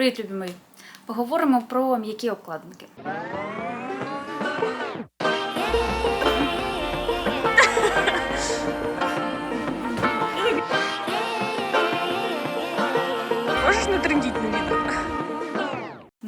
Привіт, любимий! Поговоримо про м'які обкладинки.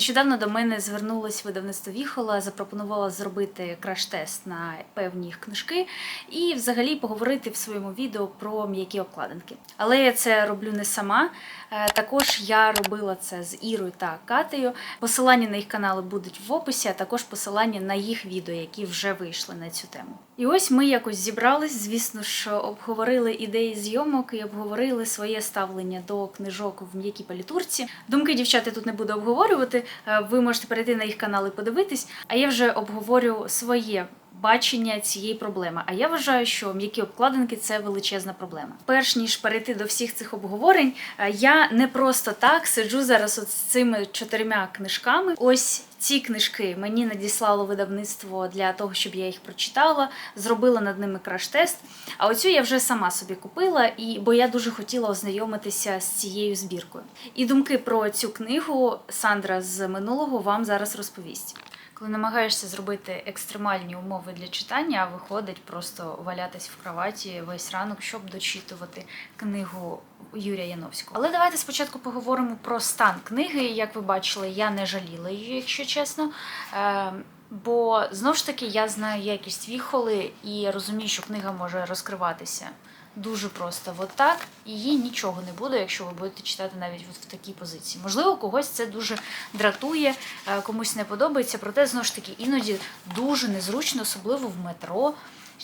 Нещодавно до мене звернулось видавництво Віхола, запропонувало зробити краш-тест на певні їх книжки і взагалі поговорити в своєму відео про м'які обкладинки. Але я це роблю не сама. Е, Також я робила це з Ірою та Катею. Посилання на їх канали будуть в описі, а також посилання на їх відео, які вже вийшли на цю тему. І ось ми якось зібрались, звісно ж, обговорили ідеї зйомок і обговорили своє ставлення до книжок в м'якій палітурці. Думки дівчата тут не буду обговорювати. Е, Ви можете перейти на їх канал і подивитись. А я вже обговорю своє. Бачення цієї проблеми. А я вважаю, що м'які обкладинки це величезна проблема. Перш ніж перейти до всіх цих обговорень, е, я не просто так сиджу зараз от з цими чотирма книжками. Ось ці книжки мені надіслало видавництво для того, щоб я їх прочитала, зробила над ними краш-тест. А оцю я вже сама собі купила, і бо я дуже хотіла ознайомитися з цією збіркою. І думки про цю книгу Сандра з минулого вам зараз розповість. Коли намагаєшся зробити екстремальні умови для читання, а виходить просто валятись в кроваті весь ранок, щоб дочитувати книгу Юрія Яновського. Але давайте спочатку поговоримо про стан книги. Як ви бачили, я не жаліла її, якщо чесно. Е, Бо знову ж таки я знаю якість віхоли і розумію, що книга може розкриватися дуже просто от так, їй нічого не буде, якщо ви будете читати навіть от в такій позиції. Можливо, когось це дуже дратує, е, комусь не подобається, проте знову ж таки іноді дуже незручно, особливо в метро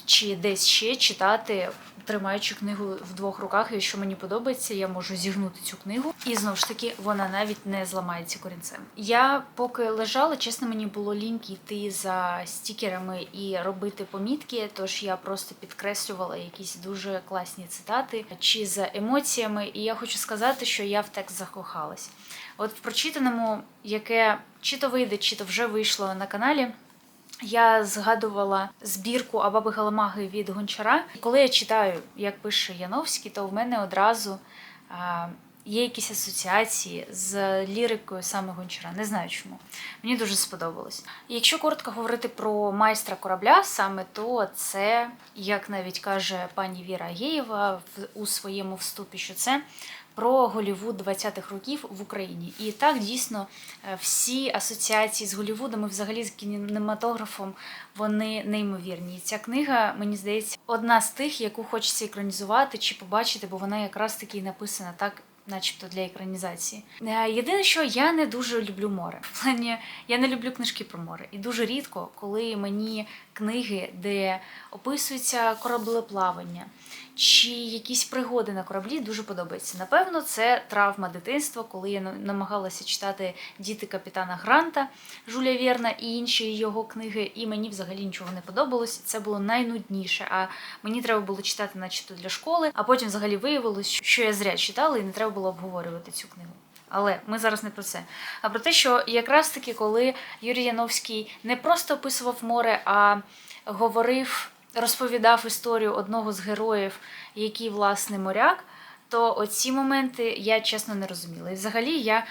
чи десь ще читати. Тримаючи книгу в двох руках, і що мені подобається, я можу зігнути цю книгу, і знову ж таки вона навіть не зламається корінцем. Я поки лежала, чесно, мені було ліньки йти за стікерами і робити помітки. Тож я просто підкреслювала якісь дуже класні цитати чи за емоціями. І я хочу сказати, що я в текст закохалась. От в прочитаному, яке чи то вийде, чи то вже вийшло на каналі. Я згадувала збірку Абаби Галамаги від Гончара. Коли я читаю, як пише Яновський, то в мене одразу є якісь асоціації з лірикою саме Гончара. Не знаю чому. Мені дуже сподобалось. Якщо коротко говорити про майстра корабля, саме то це, як навіть каже пані Віра Агєєва у своєму вступі, що це про Голівуд 20-х років в Україні. І так дійсно е, всі асоціації з Голівудом і взагалі з кінематографом вони неймовірні. Ця книга, мені здається, одна з тих, яку хочеться екранізувати чи побачити, бо вона якраз таки написана так. Начебто для екранізації. Е, Єдине, що я не дуже люблю море. В плані я не люблю книжки про море. І дуже рідко, коли мені книги, де описується кораблеплавання чи якісь пригоди на кораблі, дуже подобається. Напевно, це травма дитинства, коли я на- намагалася читати діти капітана Гранта Жуля Вєрна і інші його книги, і мені взагалі нічого не подобалось. Це було найнудніше. А мені треба було читати, начебто для школи, а потім взагалі виявилось, що я зря читала, і не треба було обговорювати цю книгу. Але ми зараз не про це. А про те, що якраз таки, коли Юрій Яновський не просто описував море, а говорив, розповідав історію одного з героїв, який власне моряк, то оці моменти я чесно не розуміла. І взагалі я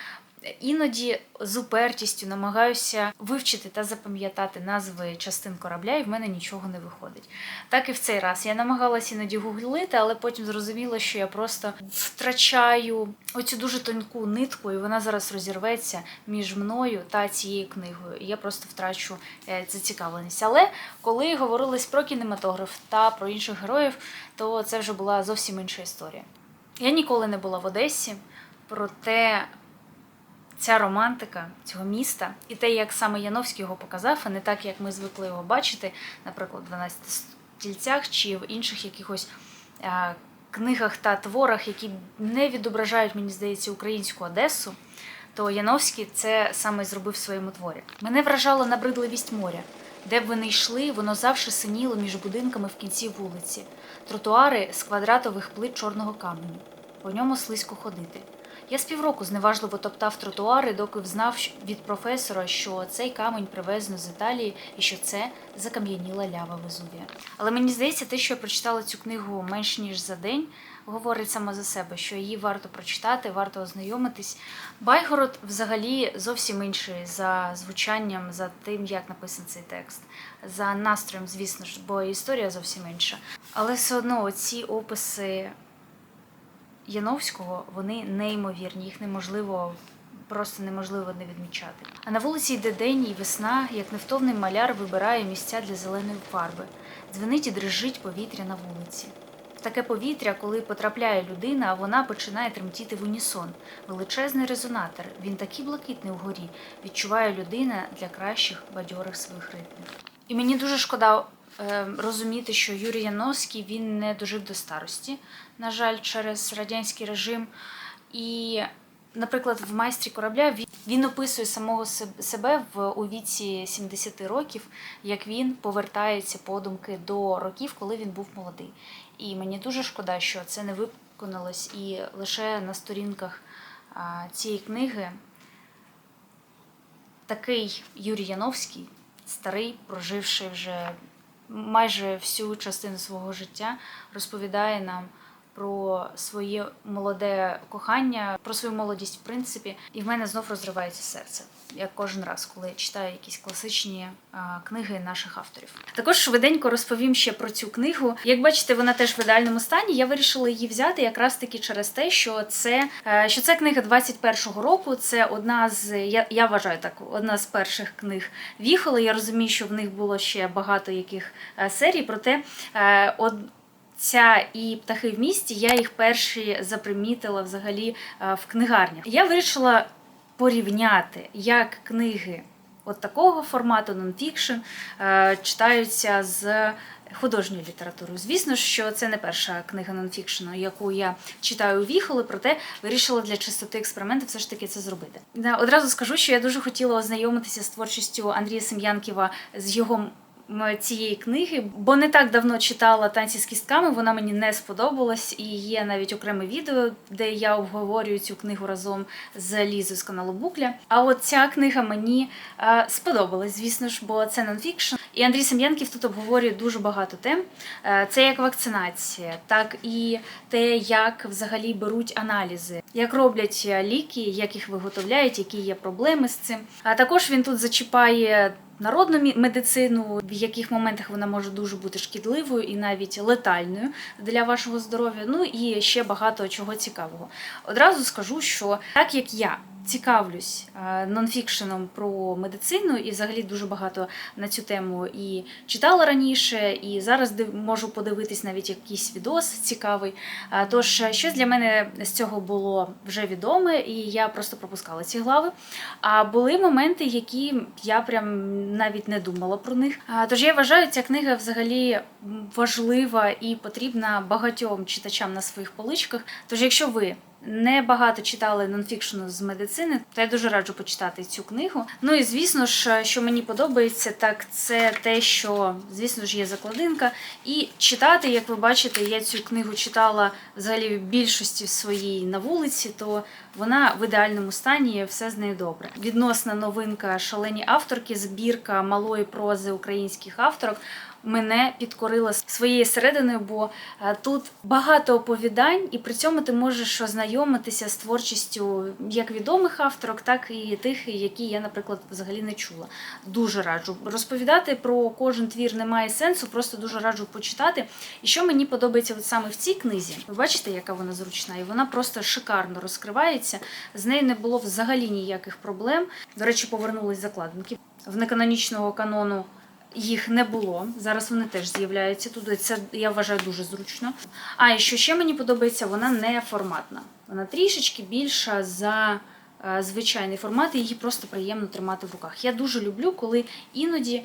іноді з упертістю намагаюся вивчити та запам'ятати назви частин корабля, і в мене нічого не виходить. Так і в цей раз. Я намагалася іноді гуглити, але потім зрозуміла, що я просто втрачаю оцю дуже тонку нитку, і вона зараз розірветься між мною та цією книгою. І я просто втрачу е, зацікавленість. Але коли говорилось про кінематограф та про інших героїв, то це вже була зовсім інша історія. Я ніколи не була в Одесі, проте ця романтика цього міста і те, як саме Яновський його показав, а не так, як ми звикли його бачити, наприклад, в 12 стільцях чи в інших якихось е, книгах та творах, які не відображають, мені здається, українську Одесу, то Яновський це саме зробив в своєму творі. Мене вражала набридливість моря. Де б ви не йшли, воно завжди синіло між будинками в кінці вулиці, тротуари з квадратових плит чорного каменю. По ньому слизько ходити. Я з півроку зневажливо топтав тротуари, доки взнав від професора, що цей камінь привезено з Італії і що це закам'яніла лява Везувія. Але мені здається, те, що я прочитала цю книгу менш ніж за день, говорить сама за себе, що її варто прочитати, варто ознайомитись. Байгород взагалі зовсім інший за звучанням, за тим, як написаний цей текст, за настроєм, звісно ж, бо історія зовсім інша. Але все одно ці описи Яновського вони неймовірні, їх неможливо. Просто неможливо не відмічати. А на вулиці йде день і весна, як невтомний маляр вибирає місця для зеленої фарби. Дзвенить і дрижить повітря на вулиці. В таке повітря, коли потрапляє людина, а вона починає тремтіти в унісон. Величезний резонатор. Він такий блакитний вгорі. Відчуває людина для кращих бадьорих своїх ритмів. І мені дуже шкода е, розуміти, що Юрій Яновський він не дожив до старості, на жаль, через радянський режим. І, наприклад, в майстрі корабля він, описує самого себе в у віці 70 років, як він повертається подумки до років, коли він був молодий. І мені дуже шкода, що це не виконалось, і лише на сторінках цієї книги такий Юрій Яновський, старий, проживши вже майже всю частину свого життя, розповідає нам про своє молоде кохання, про свою молодість, в принципі, і в мене знов розривається серце. Як кожен раз, коли я читаю якісь класичні а, книги наших авторів. Також швиденько розповім ще про цю книгу. Як бачите, вона теж в ідеальному стані. Я вирішила її взяти якраз таки через те, що це, е, що це книга 21-го року. Це одна з я, я вважаю так, одна з перших книг Віхола. Я розумію, що в них було ще багато яких е, серій, проте е, од, Ця і птахи в місті, я їх перші запримітила взагалі е, в книгарнях. Я вирішила порівняти, як книги от такого формату нонфікшн е, читаються з художньою літературою. Звісно що це не перша книга нонфікшну, яку я читаю у Віхоли, проте вирішила для чистоти експерименту все ж таки це зробити. Одразу скажу, що я дуже хотіла ознайомитися з творчістю Андрія Сем'янківа з його цієї книги, бо не так давно читала танці з кістками. Вона мені не сподобалась, і є навіть окреме відео, де я обговорюю цю книгу разом з Лізою з каналу Букля. А от ця книга мені е, сподобалась, звісно ж, бо це нонфікшн. І Андрій Сем'янків тут обговорює дуже багато тем. Е, Це як вакцинація, так і те, як взагалі беруть аналізи, як роблять ліки, як їх виготовляють, які є проблеми з цим. А також він тут зачіпає народну медицину, в яких моментах вона може дуже бути шкідливою і навіть летальною для вашого здоров'я. Ну і ще багато чого цікавого. Одразу скажу, що так як я. Цікавлюсь е, нонфікшеном про медицину і взагалі дуже багато на цю тему і читала раніше, і зараз можу подивитись навіть якийсь відос цікавий. Тож е, щось для мене з цього було вже відоме, і я просто пропускала ці глави. А були моменти, які я прям навіть не думала про них. Тож я вважаю, ця книга взагалі важлива і потрібна багатьом читачам на своїх поличках. Тож, якщо ви не багато читали нонфікшену з медицини, то я дуже раджу почитати цю книгу. Ну і звісно ж, що мені подобається, так це те, що звісно ж є закладинка. І читати, як ви бачите, я цю книгу читала взагалі в більшості своїй на вулиці, то вона в ідеальному стані, все з нею добре. Відносна новинка шалені авторки, збірка малої прози українських авторок. Мене підкорила своєю серединою, бо е, тут багато оповідань, і при цьому ти можеш ознайомитися з творчістю як відомих авторок, так і тих, які я, наприклад, взагалі не чула. Дуже раджу. Розповідати про кожен твір немає сенсу, просто дуже раджу почитати. І що мені подобається от саме в цій книзі, ви бачите, яка вона зручна, і вона просто шикарно розкривається. З нею не було взагалі ніяких проблем. До речі, повернулись закладинки в неканонічного канону. Їх не було. Зараз вони теж з'являються туди. Це я вважаю дуже зручно. А і що ще мені подобається, вона не форматна. Вона трішечки більша за е, звичайний формат, і її просто приємно тримати в руках. Я дуже люблю, коли іноді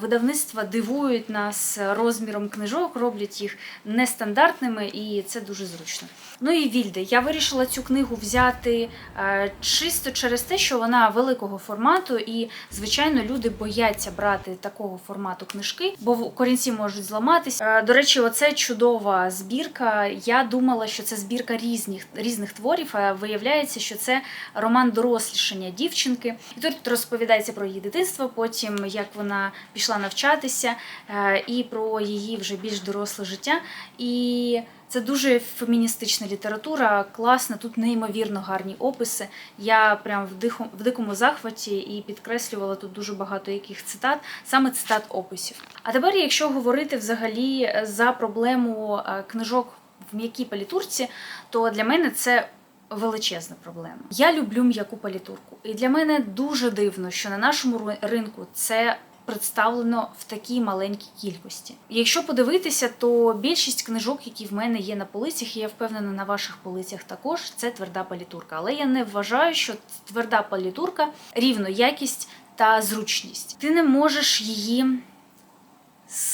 видавництва дивують нас розміром книжок, роблять їх нестандартними, і це дуже зручно. Ну і Вільде, я вирішила цю книгу взяти е, чисто через те, що вона великого формату, і звичайно люди бояться брати такого формату книжки, бо в- корінці можуть зламатися. Е, До речі, оце чудова збірка. Я думала, що це збірка різних різних творів. А виявляється, що це роман дорослішання дівчинки. І тут розповідається про її дитинство, потім як вона пішла навчатися, е, і про її вже більш доросле життя. І Це дуже феміністична література, класна, тут неймовірно гарні описи. Я прям в, диху, в дикому захваті і підкреслювала тут дуже багато яких цитат, саме цитат описів. А тепер, якщо говорити взагалі е, за проблему е, книжок в м'якій палітурці, то для мене це величезна проблема. Я люблю м'яку палітурку, і для мене дуже дивно, що на нашому ринку це представлено в такій маленькій кількості. Якщо подивитися, то більшість книжок, які в мене є на полицях, і я впевнена на ваших полицях також, це тверда палітурка. Але я не вважаю, що тверда палітурка рівно якість та зручність. Ти не можеш її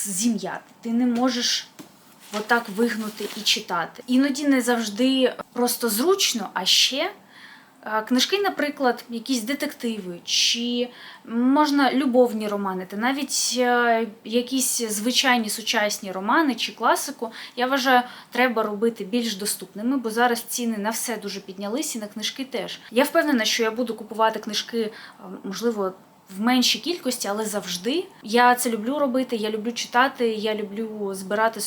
зім'яти, ти не можеш отак вигнути і читати. Іноді не завжди просто зручно, а ще. Книжки, наприклад, якісь детективи, чи можна любовні романи, та навіть е, якісь звичайні сучасні романи чи класику, я вважаю, треба робити більш доступними, бо зараз ціни на все дуже піднялись і на книжки теж. Я впевнена, що я буду купувати книжки, е, можливо, в меншій кількості, але завжди. Я це люблю робити. Я люблю читати, я люблю збирати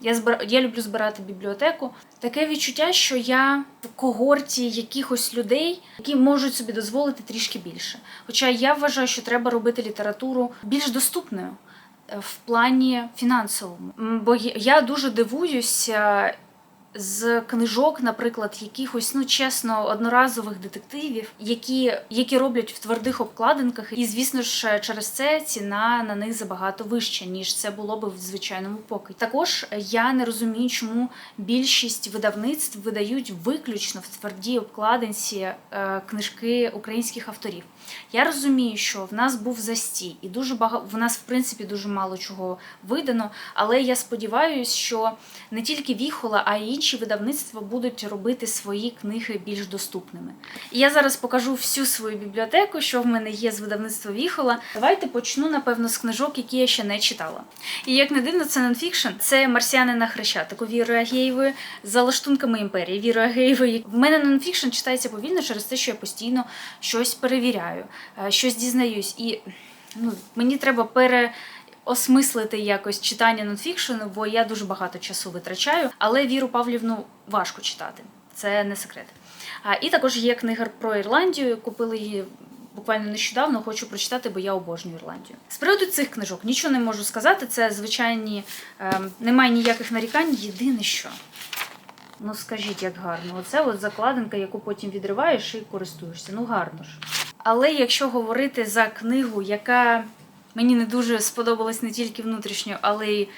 я збира... я люблю збирати бібліотеку. Таке відчуття, що я в когорті якихось людей, які можуть собі дозволити трішки більше. Хоча я вважаю, що треба робити літературу більш доступною е, в плані фінансовому. Бо я- я дуже дивуюся з книжок, наприклад, якихось, ну чесно, одноразових детективів, які, які роблять в твердих обкладинках, і звісно ж, через це ціна на них забагато вища, ніж це було би в звичайному покої. Також я не розумію, чому більшість видавництв видають виключно в твердій обкладинці е, книжки українських авторів. Я розумію, що в нас був застій, і дуже багато в нас, в принципі, дуже мало чого видано. Але я сподіваюся, що не тільки Віхола, а й інші видавництва будуть робити свої книги більш доступними. І я зараз покажу всю свою бібліотеку, що в мене є з видавництва Віхола. Давайте почну, напевно, з книжок, які я ще не читала. І як не дивно, це нонфікшн. Це марсіани на хрещатику Віри Агеєвої за лаштунками імперії Віри Агеєвої. В мене нонфікшн читається повільно через те, що я постійно щось перевіряю, е, щось дізнаюсь. І ну, мені треба пере. Осмислити якось читання нонфікшену, бо я дуже багато часу витрачаю, але Віру Павлівну важко читати, це не секрет. А, і також є книга про Ірландію. Купили її буквально нещодавно. Хочу прочитати, бо я обожнюю Ірландію. З приводу цих книжок нічого не можу сказати. Це звичайні, ем, немає ніяких нарікань. Єдине що. Ну скажіть, як гарно. Оце от закладинка, яку потім відриваєш і користуєшся. Ну гарно ж. Але якщо говорити за книгу, яка мені не дуже сподобалась не тільки внутрішньо, але й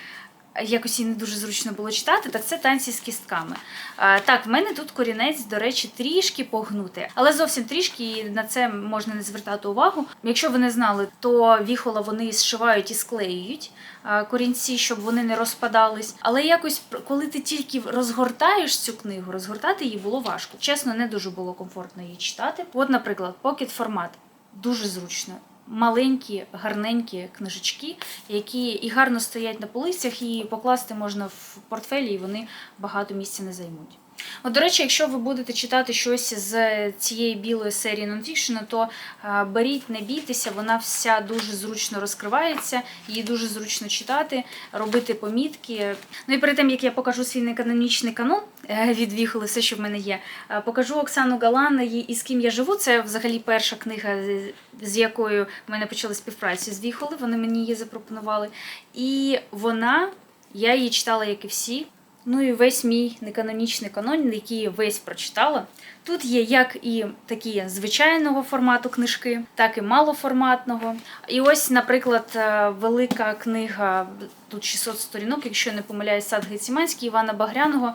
якось її не дуже зручно було читати, так це танці з кістками. Так, в мене тут корінець, до речі, трішки погнути, але зовсім трішки і на це можна не звертати увагу. Якщо ви не знали, то віхола вони зшивають і склеюють корінці, щоб вони не розпадались. Але якось коли ти тільки розгортаєш цю книгу, розгортати її було важко. Чесно, не дуже було комфортно її читати. От, наприклад, покет формат дуже зручно. Маленькі, гарненькі книжечки, які і гарно стоять на полицях, і покласти можна в портфелі, і вони багато місця не займуть. От, до речі, якщо ви будете читати щось з цієї білої серії нонфікшену, то беріть, не бійтеся, вона вся дуже зручно розкривається, її дуже зручно читати, робити помітки. Ну і перед тим, як я покажу свій неканонічний канон е, від Віхоли, все, що в мене є, е, покажу Оксану Галан і «І з ким я живу. Це взагалі перша книга, з- з якою в мене почали співпрацю з Віхоли. Вони мені її запропонували. І вона, я її читала, як і всі. Ну і весь мій неканонічний канон, який я весь прочитала. Тут є як і такі звичайного формату книжки, так і малоформатного. І ось, наприклад, е, велика книга, тут 600 сторінок, якщо не помиляюсь, сад Геціманський Івана Багряного.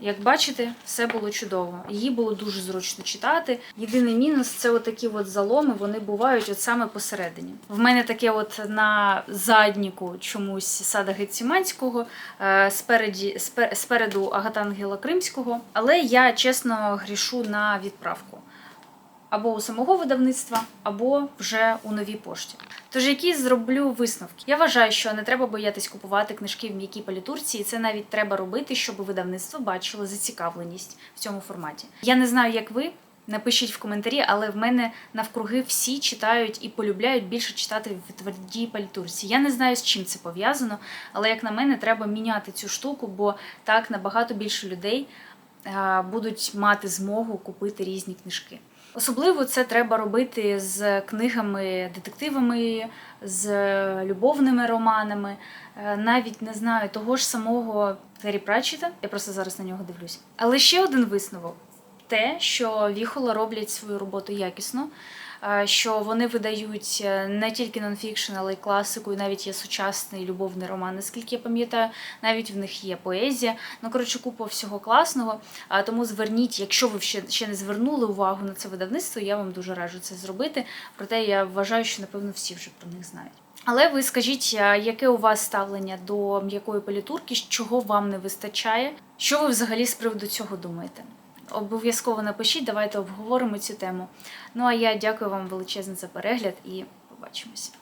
Як бачите, все було чудово. Її було дуже зручно читати. Єдиний мінус це отакі от заломи, вони бувають от саме посередині. В мене таке от на задніку чомусь сада Геціманського, е, спереді, спе- спереду Агатангела Кримського. Але я чесно грішу на відправку. Або у самого видавництва, або вже у новій пошті. Тож які зроблю висновки? Я вважаю, що не треба боятись купувати книжки в м'якій палітурці, і це навіть треба робити, щоб видавництво бачило зацікавленість в цьому форматі. Я не знаю, як ви. Напишіть в коментарі, але в мене навкруги всі читають і полюбляють більше читати в твердій палітурці. Я не знаю, з чим це пов'язано, але як на мене, треба міняти цю штуку, бо так набагато більше людей будуть мати змогу купити різні книжки. Особливо це треба робити з книгами, детективами, з любовними романами, Е, навіть не знаю того ж самого Террі Пратчета. Я просто зараз на нього дивлюсь. Але ще один висновок: те, що віхола роблять свою роботу якісно. Е, Що вони видають е, не тільки нонфікшн, але й класику, і навіть є сучасний любовний роман. Наскільки я пам'ятаю, навіть в них є поезія. Ну коротше, купа всього класного. Тому зверніть, якщо ви ще, ще не звернули увагу на це видавництво, я вам дуже раджу це зробити. Проте я вважаю, що напевно всі вже про них знають. Але ви скажіть, яке у вас ставлення до м'якої політурки, чого вам не вистачає? Що ви взагалі з приводу цього думаєте? Обов'язково напишіть, давайте обговоримо цю тему. Ну а я дякую вам величезно за перегляд і побачимося.